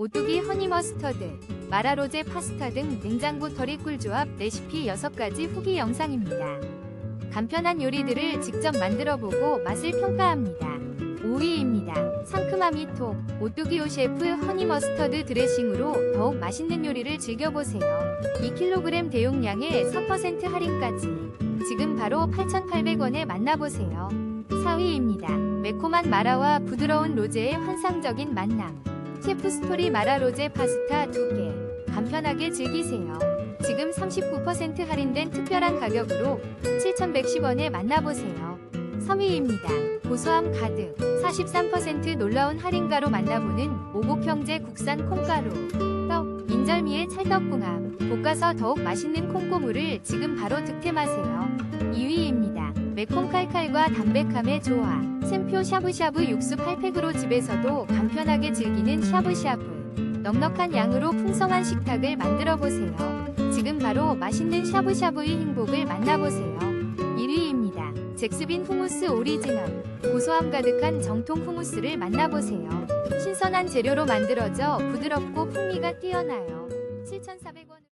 오뚜기 허니 머스터드, 마라로제 파스타 등 냉장고 덜이 꿀조합 레시피 6가지 후기 영상입니다. 간편한 요리들을 직접 만들어보고 맛을 평가합니다. 5위입니다. 상큼함이 톡, 오뚜기오 셰프 허니 머스터드 드레싱으로 더욱 맛있는 요리를 즐겨보세요. 2kg 대용량에 3% 할인까지. 지금 바로 8,800원에 만나보세요. 4위입니다. 매콤한 마라와 부드러운 로제의 환상적인 만남. 셰프 스토리 마라 로제 파스타 2개. 간편하게 즐기세요. 지금 39% 할인된 특별한 가격으로 7,110원에 만나보세요. 3위입니다. 고소함 가득 43% 놀라운 할인가로 만나보는 오곡 형제 국산 콩가루 떡 인절미의 찰떡궁합 볶아서 더욱 맛있는 콩고물을 지금 바로 득템하세요. 2위입니다. 매콤 칼칼과 담백함의 조화 샘표 샤브샤브 육수 8팩으로 집에서도 간편하게 즐기는 샤브샤브 넉넉한 양으로 풍성한 식탁을 만들어 보세요. 지금 바로 맛있는 샤브샤브의 행복을 만나보세요. 1위입니다. 잭스빈 후무스 오리지널 고소함 가득한 정통 후무스를 만나보세요. 신선한 재료로 만들어져 부드럽고 풍미가 뛰어나요. 7,400원